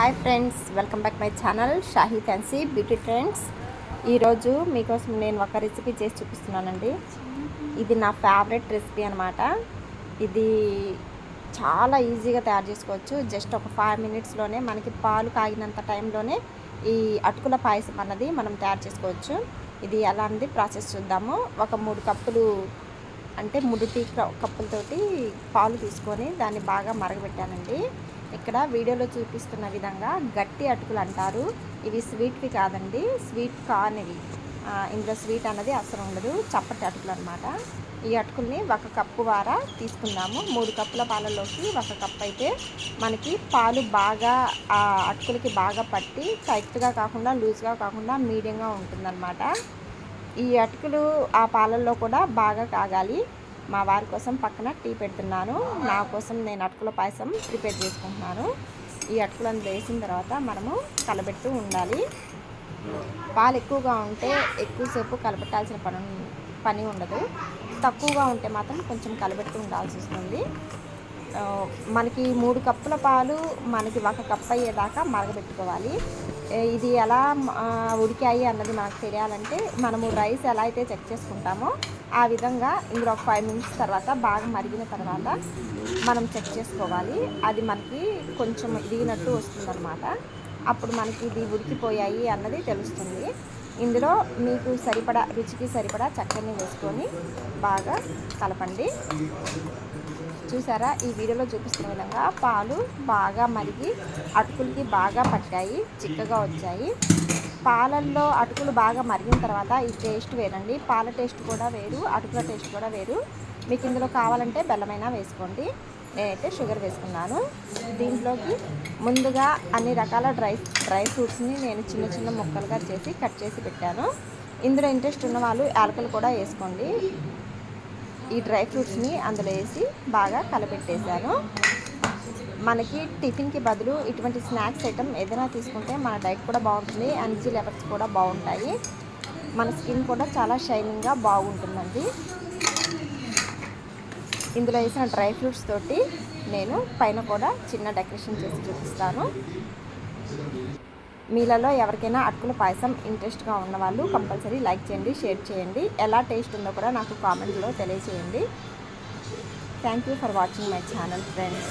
Hi friends welcome back my channel Shahi fancy beauty trends. ఈరోజు మీకోసం నేను ఒక రెసిపీ చేసి చూపిస్తున్నానండి. ఇది నా ఫేవరెట్ రెసిపీ అనమాట ఇది చాలా ఈజీగా తయారు చేసుకోవచ్చు. జస్ట్ ఒక ఫైవ్ మినిట్స్లోనే మనకి పాలు కాగినంత టైంలోనే ఈ అటుకుల పాయసం అన్నది మనం తయారు చేసుకోవచ్చు. ఇది ఎలా అనేది ప్రాసెస్ చూద్దాము. ఒక మూడు కప్పులు అంటే మూడు టీ కప్పులతోటి పాలు తీసుకొని దాన్ని బాగా మరగబెట్టానండి. ఇక్కడ వీడియోలో చూపిస్తున్న విధంగా గట్టి అటుకులు అంటారు. ఇవి స్వీట్వి కాదండి స్వీట్ కానివి. ఇందులో స్వీట్ అన్నది అసలు ఉండదు చప్పటి అటుకులు అనమాట ఈ అటుకుల్ని ఒక కప్పు వార తీసుకుందాము. మూడు కప్పుల పాలలోకి ఒక కప్ అయితే మనకి పాలు బాగా ఆ అటుకులకి బాగా పట్టి టైట్గా కాకుండా లూజ్గా కాకుండా మీడియంగా ఉంటుందన్నమాట. ఈ అటుకులు ఆ పాలల్లో కూడా బాగా కాగాలి. మా వారి కోసం పక్కన టీ పెడుతున్నాను. నా కోసం నేను అటుకుల పాయసం ప్రిపేర్ చేసుకుంటున్నాను. ఈ అటుకులను వేసిన తర్వాత మనము కలబెడుతూ ఉండాలి. పాలు ఎక్కువగా ఉంటే ఎక్కువసేపు కలపెట్టాల్సిన పని పని ఉండదు. తక్కువగా ఉంటే మాత్రం కొంచెం కలబెడుతూ ఉండాల్సి వస్తుంది. మనకి మూడు కప్పుల పాలు మనకి ఒక కప్ అయ్యేదాకా మరగబెట్టుకోవాలి. ఇది ఎలా ఉడికాయి అన్నది మనకు తెలియాలంటే మనము రైస్ ఎలా అయితే చెక్ చేసుకుంటామో ఆ విధంగా ఇందులో ఒక ఫైవ్ మినిట్స్ తర్వాత బాగా మరిగిన తర్వాత మనం చెక్ చేసుకోవాలి. అది మనకి కొంచెం ఇదిగినట్టు వస్తుందన్నమాట. అప్పుడు మనకి ఇది ఉడికిపోయాయి అన్నది తెలుస్తుంది. ఇందులో మీకు సరిపడా రుచికి సరిపడా చక్కెరని వేసుకొని బాగా కలపండి. చూసారా? ఈ వీడియోలో చూపిస్తున్న విధంగా పాలు బాగా మరిగి అటుకులకి బాగా పట్టాయి చిక్కగా వచ్చాయి. పాలల్లో అటుకులు బాగా మరిగిన తర్వాత ఈ టేస్ట్ వేరండి. పాల టేస్ట్ కూడా వేరు అటుకుల టేస్ట్ కూడా వేరు. మీకు ఇందులో కావాలంటే బెల్లమైనా వేసుకోండి. నేనైతే షుగర్ వేసుకున్నాను. దీంట్లోకి ముందుగా అన్ని రకాల డ్రై డ్రై ఫ్రూట్స్ని నేను చిన్న చిన్న ముక్కలుగా చేసి కట్ చేసి పెట్టాను. ఇందులో ఇంట్రెస్ట్ ఉన్న వాళ్ళు యాలకలు కూడా వేసుకోండి. ఈ డ్రై ఫ్రూట్స్ని అందులో వేసి బాగా కలపెట్టేశాను మనకి టిఫిన్కి బదులు ఇటువంటి స్నాక్స్ ఐటమ్ ఏదైనా తీసుకుంటే మన డైట్ కూడా బాగుంటుంది ఎనర్జీ లెవెల్స్ కూడా బాగుంటాయి. మన స్కిన్ కూడా చాలా షైనింగ్గా బాగుంటుందండి. ఇందులో వేసిన డ్రై ఫ్రూట్స్ తోటి నేను పైన కూడా చిన్న డెకరేషన్ చేసి చూపిస్తాను. మీలలో ఎవరికైనా అటుకుల పాయసం ఇంట్రెస్ట్గా ఉన్నవాళ్ళు కంపల్సరీ లైక్ చేయండి షేర్ చేయండి. ఎలా టేస్ట్ ఉందో కూడా నాకు కామెంట్లో తెలియచేయండి. Thank you for watching my channel friends